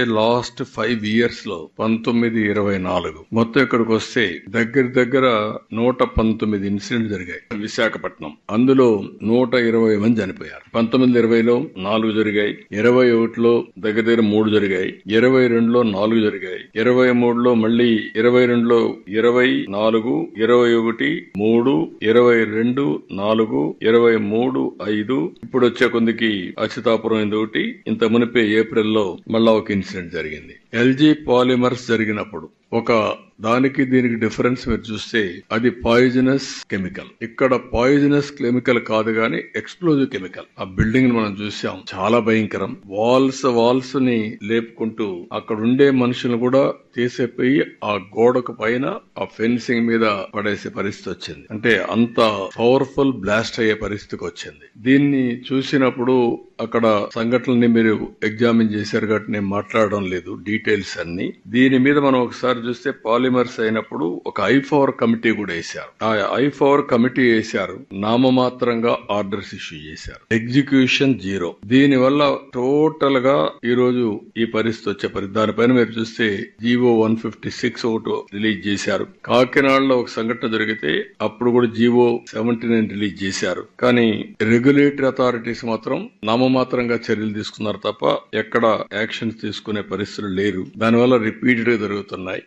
Last five ఇయర్స్లో పంతొమ్మిది ఇరవై నాలుగు. మొత్తం ఇక్కడికి వస్తే దగ్గర దగ్గర నూట పంతొమ్మిది ఇన్సిడెంట్ జరిగాయి. విశాఖపట్నం. అందులో నూట ఇరవై మంది చనిపోయారు. పంతొమ్మిది ఇరవైలో నాలుగు జరిగాయి. ఇరవై ఒకటిలో దగ్గర దగ్గర మూడు జరిగాయి. ఇరవై రెండులో నాలుగు జరిగాయి. ఇరవై మూడులో మళ్ళీ ఇరవై రెండులో ఇరవై నాలుగు ఇరవై ఒకటి మూడు ఇరవై రెండు నాలుగు ఇరవై మూడు ఐదు. ఇప్పుడు వచ్చే కొందికి అచ్యుతాపురం ఇది ఒకటి. ఇంత మునిపే ఏప్రిల్లో మళ్ళా ఒక ఇన్సిడెంట్ జరిగింది. ఎల్జీ పాలిమర్స్ జరిగినప్పుడు ఒక దానికి దీనికి డిఫరెన్స్ మీరు చూస్తే అది పాయిజనస్ కెమికల్. ఇక్కడ పాయిజనస్ కెమికల్ కాదు గాని ఎక్స్ప్లోజివ్ కెమికల్. ఆ బిల్డింగ్ మనం చూసాం చాలా భయంకరం. వాల్స్ వాల్స్ని లేపుకుంటూ అక్కడ ఉండే మనుషులను కూడా తీసేపోయి ఆ గోడకు పైన ఆ ఫెన్సింగ్ మీద పడేసే పరిస్థితి వచ్చింది. అంటే అంత పవర్ఫుల్ బ్లాస్ట్ అయ్యే పరిస్థితికి వచ్చింది. దీన్ని చూసినప్పుడు అక్కడ సంఘటనల్ని మీరు ఎగ్జామిన్ చేశారు కాబట్టి నేను మాట్లాడడం లేదు. డీటెయిల్స్ అన్ని. దీని మీద మనం ఒకసారి చూస్తే పాలిమర్స్ అయినప్పుడు ఒక ఐ కమిటీ కూడా వేశారు. ఆ ఐ కమిటీ వేశారు. నామమాత్రంగా ఆర్డర్స్ ఇష్యూ చేశారు. Execution zero. దీని వల్ల టోటల్గా ఈ రోజు ఈ పరిస్థితి వచ్చే పరిస్థితి దానిపైన మీరు చూస్తే జీవో వన్ ఫిఫ్టీ సిక్స్ ఒకటి రిలీజ్ చేశారు. కాకినాడలో ఒక సంఘటన జరిగితే అప్పుడు కూడా జీవో సెవెంటీ నైన్ రిలీజ్ చేశారు. కానీ రెగ్యులేటరీ అథారిటీస్ మాత్రం నామమాత్రంగా చర్యలు తీసుకున్నారు తప్ప ఎక్కడ యాక్షన్స్ తీసుకునే పరిస్థితులు లేరు. దానివల్ల రిపీటెడ్గా జరుగుతున్నాయి.